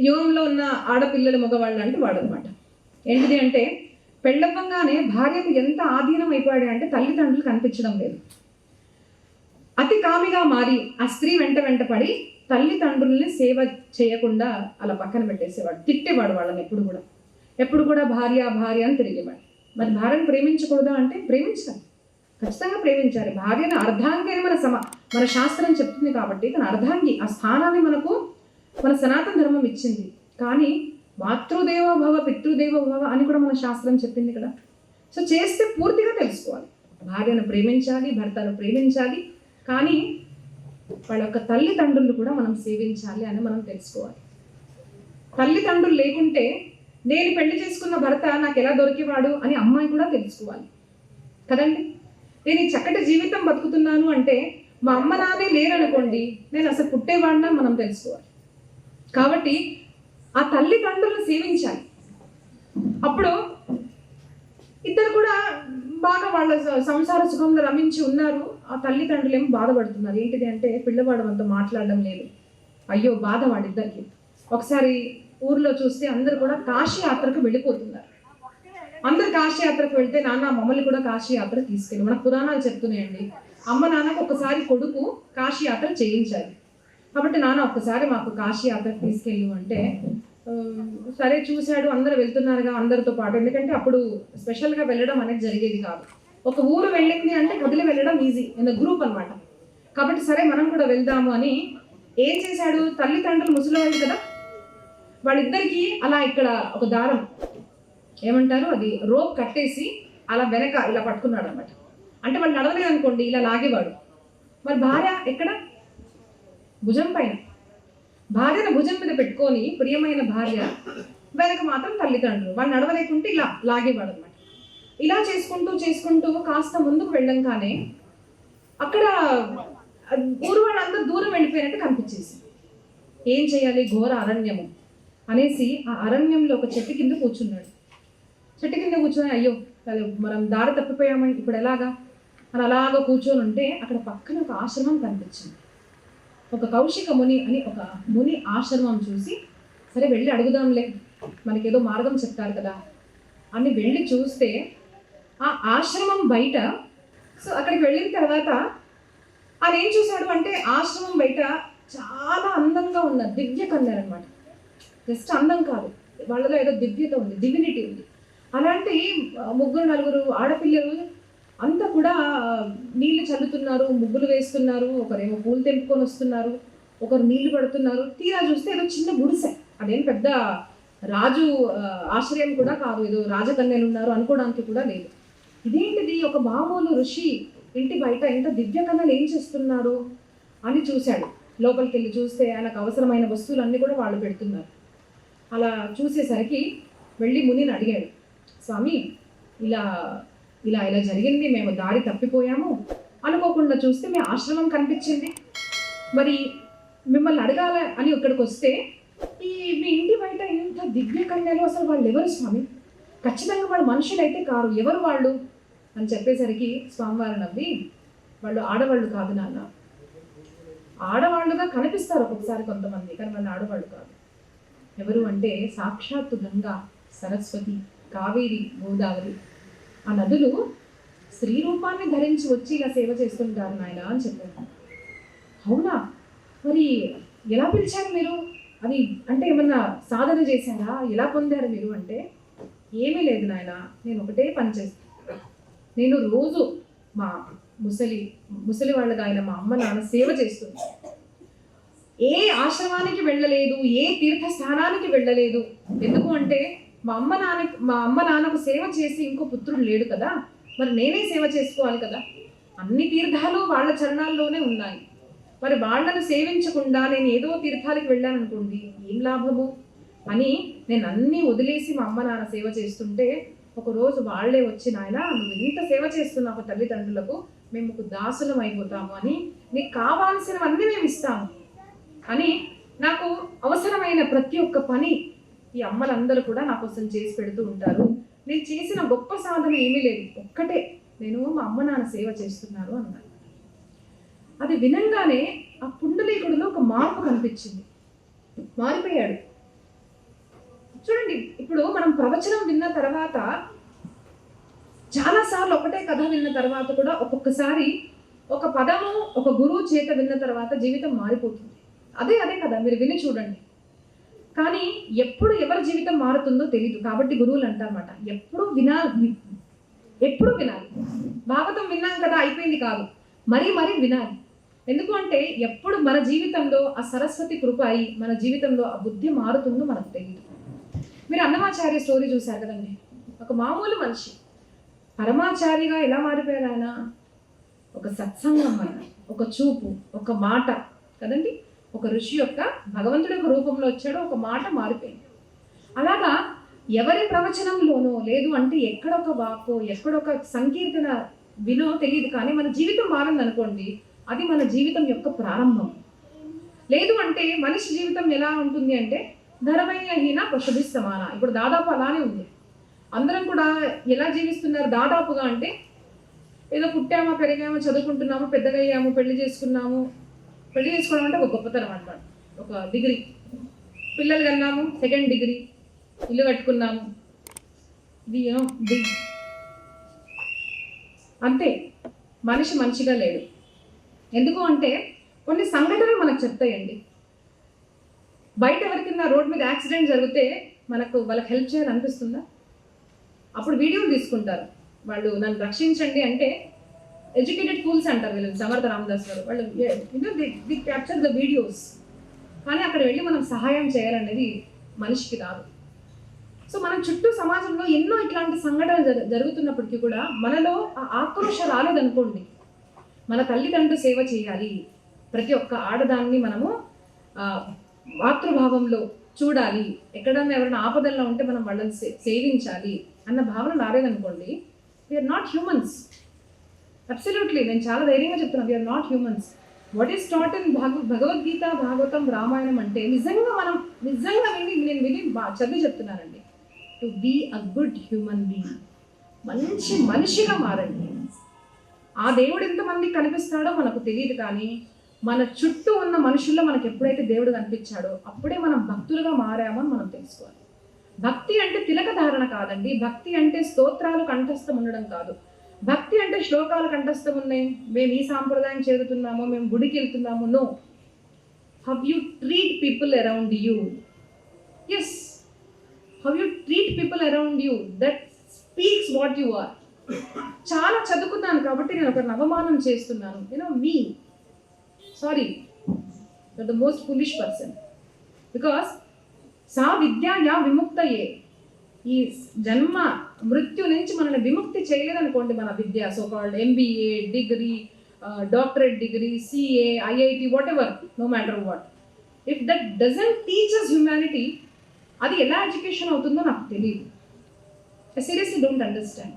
యుగంలో ఉన్న ఆడపిల్లల మగవాళ్ళు అంటే వాడు అనమాట ఏంటిది అంటే పెళ్ళవ్వంగానే భార్యకు ఎంత ఆధీనం అయిపోయాడు అంటే తల్లిదండ్రులు కనిపించడం లేదు. అతి కామిగా మారి ఆ స్త్రీ వెంట వెంట పడి తల్లిదండ్రుల్ని సేవ చేయకుండా అలా పక్కన పెట్టేసేవాడు తిట్టేవాడు వాళ్ళని ఎప్పుడు కూడా. ఎప్పుడు కూడా భార్య భార్య అని తిరిగేవాడు. మరి భార్యను ప్రేమించకూడదా అంటే ప్రేమించాలి. ఖచ్చితంగా ప్రేమించాలి. భార్యను అర్ధాంగి అని మన సమ మన శాస్త్రం చెప్తుంది కాబట్టి తన అర్ధాంగి ఆ స్థానాన్ని మనకు మన సనాతన ధర్మం ఇచ్చింది. కానీ మాతృదేవో భవ పితృదేవో భవ అని కూడా మన శాస్త్రం చెప్పింది కదా. సో చేస్తే పూర్తిగా తెలుసుకోవాలి. భార్యను ప్రేమించాలి భర్తను ప్రేమించాలి కానీ వాళ్ళ యొక్క తల్లిదండ్రులు కూడా మనం సేవించాలి అని మనం తెలుసుకోవాలి. తల్లిదండ్రులు లేకుంటే నేను పెళ్ళి చేసుకున్న భర్త నాకు ఎలా దొరికేవాడు అని అమ్మాయి కూడా తెలుసుకోవాలి. కదండి? నేను ఈ చక్కటి జీవితం బతుకుతున్నాను అంటే మా అమ్మ నానే లేరనుకోండి నేను అసలు పుట్టేవాడినా మనం తెలుసుకోవాలి. కాబట్టి ఆ తల్లిదండ్రులను సేవించాలి. అప్పుడు ఇద్దరు కూడా బాగా వాళ్ళ సంసార సుఖంలో రమించి ఉన్నారు. ఆ తల్లిదండ్రులు ఏమో బాధపడుతున్నారు? ఏంటిది అంటే పిల్లవాడు మనతో మాట్లాడడం లేదు. అయ్యో బాధ వాడిద్దరికి. ఒకసారి ఊర్లో చూస్తే అందరు కూడా కాశీ యాత్రకు వెళ్ళిపోతున్నారు. అందరు కాశీ యాత్రకు వెళ్తే నాన్న మమ్మల్ని కూడా కాశీ యాత్ర తీసుకెళ్ళి. మన పురాణాలు చెప్తున్నాయండి. అమ్మ నాన్నకు ఒకసారి కొడుకు కాశీ యాత్ర చేయించాలి. కాబట్టి నాన్న ఒక్కసారి మాకు కాశీ యాత్రకు తీసుకెళ్ళు అంటే సరే చూశాడు అందరు వెళ్తున్నారుగా అందరితో పాటు. ఎందుకంటే అప్పుడు స్పెషల్గా వెళ్ళడం అనేది జరిగేది కాదు. ఒక ఊరు వెళ్ళింది అంటే కదిలి వెళ్ళడం ఈజీ ఇన్ గ్రూప్ అనమాట కాబట్టి సరే మనం కూడా వెళ్దాము అని ఏం చేశాడు? తల్లిదండ్రులు ముసలివాళ్ళు కదా? వాళ్ళిద్దరికీ అలా ఇక్కడ ఒక దారం ఏమంటారు అది రోప్ కట్టేసి అలా వెనక ఇలా పట్టుకున్నాడు అనమాట అంటే వాళ్ళు నడవలేదు అనుకోండి ఇలా లాగేవాడు. మరి భార్య ఎక్కడ? భుజం పైన భార్యను భుజం మీద పెట్టుకొని ప్రియమైన భార్య వెనక మాత్రం తల్లిదండ్రులు. వాళ్ళు నడవలేకుంటే ఇలా లాగేవాడు అనమాట ఇలా చేసుకుంటూ చేసుకుంటూ కాస్త ముందుకు వెళ్ళంగానే అక్కడ ఊరు వాళ్ళందరూ దూరం వెళ్ళిపోయినట్టు కనిపించేసి. ఏం చేయాలి? ఘోర అరణ్యము అనేసి ఆ అరణ్యంలో ఒక చెట్టు కింద కూర్చున్నాడు. చెట్టు కింద కూర్చొని అయ్యో మనం దారి తప్పిపోయామని ఇప్పుడు ఎలాగా? అని అలాగా కూర్చొని ఉంటే అక్కడ పక్కన ఒక ఆశ్రమం కనిపించింది. ఒక కౌశిక ముని అని ఒక ముని ఆశ్రమం చూసి సరే వెళ్ళి అడుగుదాంలే మనకేదో మార్గం చెప్తారు కదా. అని వెళ్ళి చూస్తే ఆ ఆశ్రమం బయట సో అక్కడికి వెళ్ళిన తర్వాత ఆయన ఏం చూశాడు అంటే ఆశ్రమం బయట చాలా అందంగా ఉన్న దివ్య కన్యలు అనమాట జస్ట్ అందం కాదు వాళ్ళలో ఏదో దివ్యత ఉంది డివినిటీ ఉంది. అలాంటి ముగ్గురు నలుగురు ఆడపిల్లలు అంతా కూడా నీళ్ళు చల్లుతున్నారు ముగ్గులు వేస్తున్నారు ఒకరేమో పూలు తెంపుకొని వస్తున్నారు ఒకరు నీళ్ళు పడుతున్నారు. తీరా చూస్తే ఏదో చిన్న గుడిసె. అదేం పెద్ద రాజు ఆశ్రయం కూడా కాదు. ఏదో రాజకన్యలు ఉన్నారు అనుకోవడానికి కూడా లేదు. ఇదేంటిది? ఒక మామూలు ఋషి ఇంటి బయట ఇంత దివ్యకన్యలు ఏం చేస్తున్నారు అని చూశాడు. లోపలికి వెళ్ళి చూస్తే ఆయనకు అవసరమైన వస్తువులన్నీ కూడా వాళ్ళు పెడుతున్నారు. అలా చూసేసరికి వెళ్ళి మునిని అడిగాడు. స్వామి ఇలా ఇలా ఇలా జరిగింది మేము దారి తప్పిపోయాము. అనుకోకుండా చూస్తే మీ ఆశ్రమం కనిపించింది. మరి మిమ్మల్ని అడగాల అని ఇక్కడికి వస్తే ఈ మీ ఇంటి బయట ఇంత దివ్య కన్యలు అసలు వాళ్ళు ఎవరు స్వామి? ఖచ్చితంగా వాళ్ళు మనుషులైతే కారు ఎవరు వాళ్ళు? అని చెప్పేసరికి స్వామివారు నవ్వి వాళ్ళు ఆడవాళ్ళు కాదు నాన్న. ఆడవాళ్ళుగా కనిపిస్తారు ఒక్కొక్కసారి కొంతమంది కానీ వాళ్ళు ఆడవాళ్ళు కాదు. ఎవరు అంటే సాక్షాత్తు గంగా సరస్వతి కావేరి గోదావరి. ఆ నదులు స్త్రీ రూపాన్ని ధరించి వచ్చి ఇలా సేవ చేస్తుంటారు నాయన అని చెప్పారు. అవునా? మరి ఎలా పిలిచారు మీరు? అది అంటే ఏమన్నా సాధన చేశారా? ఎలా పొందారు మీరు అంటే ఏమీ లేదు నాయన నేను ఒకటే పని చేస్తాను నేను రోజు మా ముసలి ముసలి వాళ్ళగా ఆయన మా అమ్మ నాన్న సేవ చేస్తుంది. ఏ ఆశ్రమానికి వెళ్ళలేదు ఏ తీర్థ స్థానానికి వెళ్ళలేదు. ఎందుకు అంటే మా అమ్మ నాన్న మా అమ్మ నాన్నకు సేవ చేసి ఇంకో పుత్రుడు లేడు కదా మరి నేనే సేవ చేసుకోవాలి కదా? అన్ని తీర్థాలు వాళ్ళ చరణాల్లోనే ఉన్నాయి. మరి వాళ్ళను సేవించకుండా నేను ఏదో తీర్థాలకు వెళ్ళాననుకోండి ఏం లాభము? అని నేను అన్నీ వదిలేసి మా అమ్మ నాన్న సేవ చేస్తుంటే ఒకరోజు వాళ్ళే వచ్చి నాయన నువ్వు ఇంత సేవ చేస్తున్నావు తల్లిదండ్రులకు మేము ఒక దాసులం అయిపోతాము అని నీకు కావాల్సినవన్నీ మేము ఇస్తాము. అని నాకు అవసరమైన ప్రతి ఒక్క పని ఈ అమ్మలందరూ కూడా నా కోసం చేసి పెడుతూ ఉంటారు. నేను చేసిన గొప్ప సాధన ఏమీ లేదు. ఒక్కటే. నేను మా అమ్మ నాన్న సేవ చేస్తున్నారు అన్నాను. అది వినంగానే ఆ పుండలీకుడిలో ఒక మార్పు కనిపించింది. మారిపోయాడు. చూడండి ఇప్పుడు మనం ప్రవచనం విన్న తర్వాత చాలా సార్లు ఒకటే కథ విన్న తర్వాత కూడా ఒక్కొక్కసారి ఒక పదము ఒక గురువు చేత విన్న తర్వాత జీవితం మారిపోతుంది. అదే అదే కదా మీరు విని చూడండి. కానీ ఎప్పుడు ఎవరి జీవితం మారుతుందో తెలియదు కాబట్టి గురువులు అంటారన్నమాట. ఎప్పుడు వినాలి ఎప్పుడు వినాలి? భాగవతం విన్నాం కదా అయిపోయింది కాదు. మరీ మరీ వినాలి. ఎందుకు అంటే ఎప్పుడు మన జీవితంలో ఆ సరస్వతి కృప అయి మన జీవితంలో ఆ బుద్ధి మారుతుందో మనకు తెలియదు మీరు అన్నమాచార్య స్టోరీ చూశారు కదండి? ఒక మామూలు మనిషి. పరమాచారిగా ఎలా మారిపోయారు ఆయన? ఒక సత్సంగం వల్ల ఒక చూపు ఒక మాట. కదండి? ఒక ఋషి యొక్క భగవంతుడి యొక్క రూపంలో వచ్చాడు ఒక మాట మారిపోయింది. అలాగా ఎవరి ప్రవచనంలోనో లేదు అంటే ఎక్కడొక వాకో ఎక్కడొక సంకీర్తన వినో తెలియదు కానీ మన జీవితం మారింది అనుకోండి అది మన జీవితం యొక్క ప్రారంభం. లేదు అంటే మనిషి జీవితం ఎలా ఉంటుంది అంటే ధరమయ్యహీన పశుభి సమాన. ఇప్పుడు దాదాపు అలానే ఉంది. అందరం కూడా ఎలా జీవిస్తున్నారు? దాదాపుగా అంటే ఏదో పుట్టామా పెరిగామా చదువుకుంటున్నాము పెద్దగా అయ్యాము పెళ్ళి చేసుకున్నాము పెళ్ళి చేసుకోవడం అంటే ఒక గొప్పతనం అనమాట ఒక డిగ్రీ. పిల్లలు కన్నాము సెకండ్ డిగ్రీ. ఇల్లు కట్టుకున్నాము. ఇది బిగ్ అంతే. మనిషి మనిషిగా లేడు. ఎందుకు అంటే కొన్ని సంఘటనలు మనకు చెప్తాయండి. బయట ఎవరికైనా రోడ్ మీద యాక్సిడెంట్ జరిగితే మనకు వాళ్ళకి హెల్ప్ చేయాలనిపిస్తుందా? అప్పుడు వీడియోలు తీసుకుంటారు. వాళ్ళు నన్ను రక్షించండి అంటే ఎడ్యుకేటెడ్ ఫూల్స్ అంటారు వీళ్ళు సమర్థ రామదాస్ గారు. వాళ్ళు ది క్యాప్చర్ ద వీడియోస్ కానీ అక్కడ వెళ్ళి మనం సహాయం చేయాలనేది మనిషికి రాదు. సో మనం చుట్టూ సమాజంలో ఎన్నో ఇట్లాంటి సంఘటనలు జరు- జరుగుతున్నప్పటికీ కూడా మనలో ఆ ఆక్రోష రాలేదనుకోండి. మన తల్లిదండ్రులు సేవ చేయాలి. ప్రతి ఒక్క ఆడదాన్ని మనము మాతృభావంలో చూడాలి. ఎక్కడన్నా ఎవరైనా ఆపదల్లో ఉంటే మనం వాళ్ళని సేవించాలి అన్న భావన రాలేదనుకోండి. వీఆర్ నాట్ హ్యూమన్స్ అబ్సల్యూట్లీ నేను చాలా ధైర్యంగా చెప్తున్నాను we are not humans what is taught in భగ భగవద్గీత భాగవతం రామాయణం అంటే నిజంగా మనం నిజంగా విని నేను విని చదివి చెప్తున్నానండి. To be a good human being మంచి మనిషిగా మారండి. ఆ దేవుడు ఎంతమంది కనిపిస్తాడో మనకు తెలియదు కానీ మన చుట్టూ ఉన్న మనుషుల్లో మనకు ఎప్పుడైతే దేవుడు కనిపించాడో అప్పుడే మనం భక్తులుగా మారామని మనం తెలుసుకోవాలి. భక్తి అంటే తిలక ధారణ కాదండి. భక్తి అంటే స్తోత్రాలు కంఠస్థం ఉండడం కాదు. భక్తి అంటే శ్లోకాలు కంఠస్థం ఉన్నాయి. మేము ఈ సాంప్రదాయం చేరుతున్నాము మేము గుడికి వెళ్తున్నాము no how you treat people around you is how you treat people around you that speaks what you are చాలా చదువుకున్నాను కాబట్టి నేను ఒకరిని అవమానం చేస్తున్నాను. You know me sorry the most foolish person because సా విద్యా విముక్తయే. ఈ జన్మ మృత్యు నుంచి మనల్ని విముక్తి చేయలేదనుకోండి మన విద్య so called MBA degree doctorate degree CA IIT whatever no matter what if that doesn't teachers humanity అది ఎలా ఎడ్యుకేషన్ అవుతుందో నాకు తెలియదు I seriously don't understand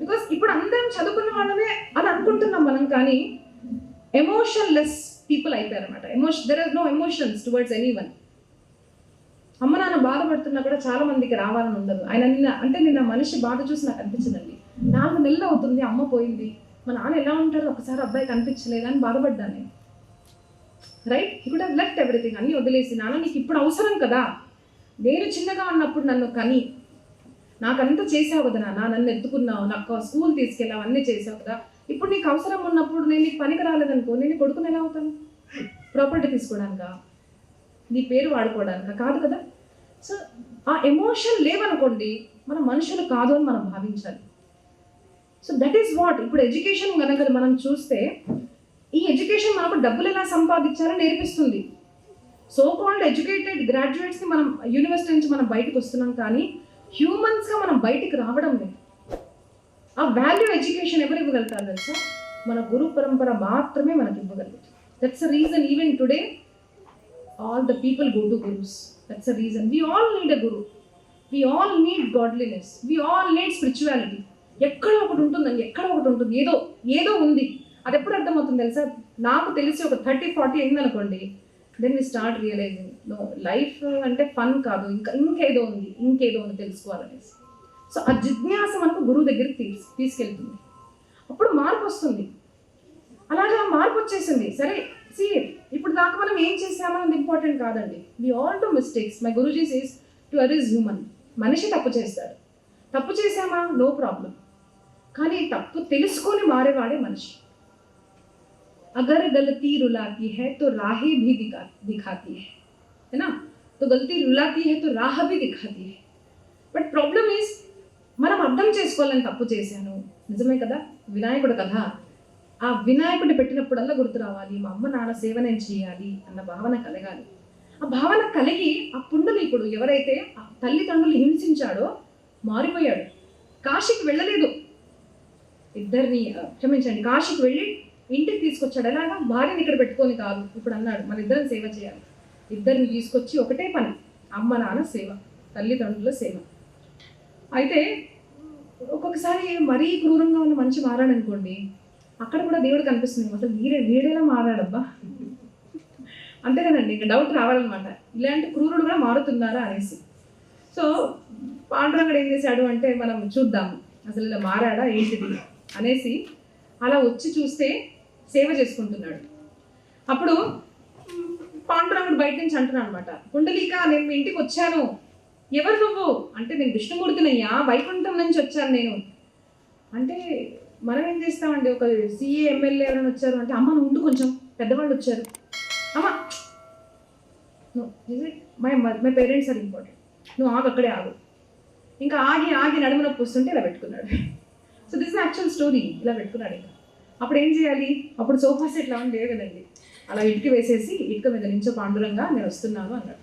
because ఇప్పుడు అందరం చదువుకున్న వాళ్ళమే అని అనుకుంటున్నాం మనం కానీ ఎమోషన్లెస్ పీపుల్ అయిపోయారు అనమాట emotion there are no emotions towards anyone అమ్మ నాన్న బాధపడుతున్నా కూడా చాలా మందికి రావాలని ఉండదు. ఆయన నిన్న అంటే నిన్న మనిషి బాధ చూసి నాకు అనిపించిందండి. నాలుగు నెలలు అవుతుంది అమ్మ పోయింది. మా నాన్న ఎలా ఉంటారో ఒకసారి అబ్బాయి కనిపించలేదు అని బాధపడ్డాను నేను. రైట్ ఇప్పుడు కుడ్ లెఫ్ట్ ఎవ్రీథింగ్ అన్ని వదిలేసి నాన్న నీకు ఇప్పుడు అవసరం కదా. నేను చిన్నగా ఉన్నప్పుడు నన్ను కని నాకంతా చేసావు కదా నాన్న నన్ను ఎత్తుకున్నావు నాకు స్కూల్ తీసుకెళ్ళావు అన్నీ చేసావు కదా. ఇప్పుడు నీకు అవసరం ఉన్నప్పుడు నేను నీకు పనికి రాలేదనుకో నేను కొడుకుని ఎలా అవుతాను? ప్రాపర్టీ తీసుకోవడానికా? నీ పేరు వాడుకోవడానికా? కాదు కదా. ఆ ఎమోషన్ లేవనుకోండి మన మనుషులు కాదు అని మనం భావించాలి. సో దట్ ఈస్ వాట్ ఇప్పుడు ఎడ్యుకేషన్ కనుక మనం చూస్తే ఈ ఎడ్యుకేషన్ మనకు డబ్బులు ఎలా సంపాదించాలని నేర్పిస్తుంది. సో కాల్డ్ ఎడ్యుకేటెడ్ గ్రాడ్యుయేట్స్ని మనం యూనివర్సిటీ నుంచి మనం బయటకు వస్తున్నాం కానీ హ్యూమన్స్గా మనం బయటికి రావడం లేదు. ఆ వాల్యూ ఎడ్యుకేషన్ ఎవరు ఇవ్వగలుగుతారు తెలుసా? మన గురు పరంపర మాత్రమే మనకి ఇవ్వగలుగుతుంది. That's reason even today all the people go to gurus that's a reason we all need a guru we all need godliness we all need spirituality ఎక్కడ ఒకటి ఉంటుందండి ఎక్కడ ఒకటి ఉంటుంది. ఏదో ఏదో ఉంది. అది ఎప్పుడు అర్థమవుతుంది తెలుసా? నాకు తెలిసి ఒక థర్టీ ఫార్టీ అయింది అనుకోండి then we start realising no life అంటే ఫన్ కాదు. ఇంకా ఇంకేదో ఉంది ఇంకేదో ఉంది తెలుసుకోవాలనేసి. సో ఆ జిజ్ఞాస మనకు గురువు దగ్గరికి తీసు తీసుకెళ్తుంది. అప్పుడు మార్పు వస్తుంది. అలాగా మార్పు వచ్చేసింది. సరే సి ఇప్పుడు దాకా మనం ఏం చేసామో అంత ఇంపార్టెంట్ కాదండి. We all to mistakes my gurujis is to err is human మనిషి తప్పు చేస్తాడు. తప్పు చేసామా నో ప్రాబ్లం కానీ తప్పు తెలుసుకొని మారేవాడే మనిషి. అగర్ గలతీ రులాతీ హై తో రాహే భీ దిఖాతీ హై. నా తో గల్తీ రులాతీ హై తో రాహ భీ దిఖాతీ హై. బట్ ప్రాబ్లమ్ ఈస్ మనం అర్థం చేసుకోవాలని తప్పు చేశాను. నిజమే కదా? వినాయకుడు కదా ఆ వినాయకుడిని పెట్టినప్పుడల్లా గుర్తు రావాలి మా అమ్మ నాన్న సేవ నేను చేయాలి అన్న భావన కలగాలి. ఆ భావన కలిగి ఆ పుండలీకుడు ఎవరైతే ఆ తల్లిదండ్రులు హింసించాడో మారిపోయాడు. కాశీకి వెళ్ళలేదు. ఇద్దరిని క్షమించండి కాశీకి వెళ్ళి ఇంటికి తీసుకొచ్చాడు. ఎలాగా? భార్యని ఇక్కడ పెట్టుకొని కాదు. ఇప్పుడు అన్నాడు మన ఇద్దరిని సేవ చేయాలి. ఇద్దరిని తీసుకొచ్చి ఒకటే పని అమ్మ నాన్న సేవ తల్లిదండ్రుల సేవ. అయితే ఒక్కొక్కసారి మరీ క్రూరంగా ఉన్న మనిషి మారాడనుకోండి అక్కడ కూడా దేవుడు కనిపిస్తుంది. అసలు వీడే వీడేలా మారాడబ్బా అంతే కదండి ఇంకా డౌట్ రావాలన్నమాట. ఇలాంటి క్రూరుడు కూడా మారుతున్నారా అనేసి. సో పాండురంగడు ఏం చేశాడు అంటే మనం చూద్దాం అసలు ఇలా మారాడా ఏంటిది అనేసి అలా వచ్చి చూస్తే సేవ చేసుకుంటున్నాడు. అప్పుడు పాండురంగుడు బయట నుంచి అంటున్నాడు అనమాట కుండలిక నేను మీ ఇంటికి వచ్చాను. ఎవరు నువ్వు? అంటే నేను విష్ణుమూర్తినయ్యా వైకుంఠం నుంచి వచ్చాను నేను. అంటే మనం ఏం చేస్తామండి? ఒక సీఏ ఎమ్మెల్యే ఎవరైనా వచ్చారు అంటే అమ్మ ఉండు కొంచెం. పెద్దవాళ్ళు వచ్చారు. అమ్మ my my parents are important నువ్వు ఆగు అక్కడే ఆగు. ఇంకా ఆగి ఆగి నడుము నొప్పి వస్తుంటే ఇలా పెట్టుకున్నాడు. సో దిస్ యాక్చువల్ స్టోరీ ఇలా పెట్టుకున్నాడు ఇంకా. అప్పుడు ఏం చేయాలి? అప్పుడు సోఫా సెట్ లాగా లేవు కదండి. అలా ఇటుక వేసేసి ఇటుక మీద నుంచో పాండురంగా నేను వస్తున్నాను అన్నాడు.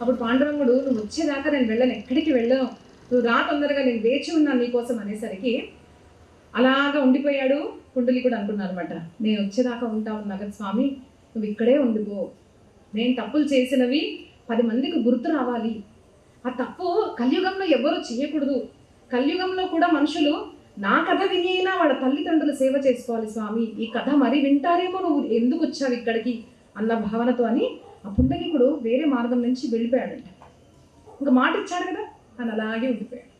అప్పుడు పాండురంగుడు నువ్వు వచ్చేదాకా నేను వెళ్ళను ఎక్కడికి వెళ్ళను. నువ్వు రా తొందరగా నేను వేచి ఉన్నాను నీకోసం అనేసరికి అలాగా ఉండిపోయాడు కుండలి కూడా అనుకున్నారనమాట నేను వచ్చేదాకా ఉంటావు నగదు స్వామి నువ్వు ఇక్కడే ఉండిపో. నేను తప్పులు చేసినవి పది మందికి గుర్తు రావాలి. ఆ తప్పు కలియుగంలో ఎవరు చేయకూడదు. కలియుగంలో కూడా మనుషులు నా కథ విని వాళ్ళ తల్లిదండ్రులు సేవ చేసుకోవాలి స్వామి. ఈ కథ మరి వింటారేమో నువ్వు ఎందుకు వచ్చావు ఇక్కడికి? అన్న భావనతో అని ఆ పుండలికుడు వేరే మార్గం నుంచి వెళ్ళిపోయాడంట. ఇంకా మాట ఇచ్చాడు కదా అని అలాగే ఉండిపోయాడు.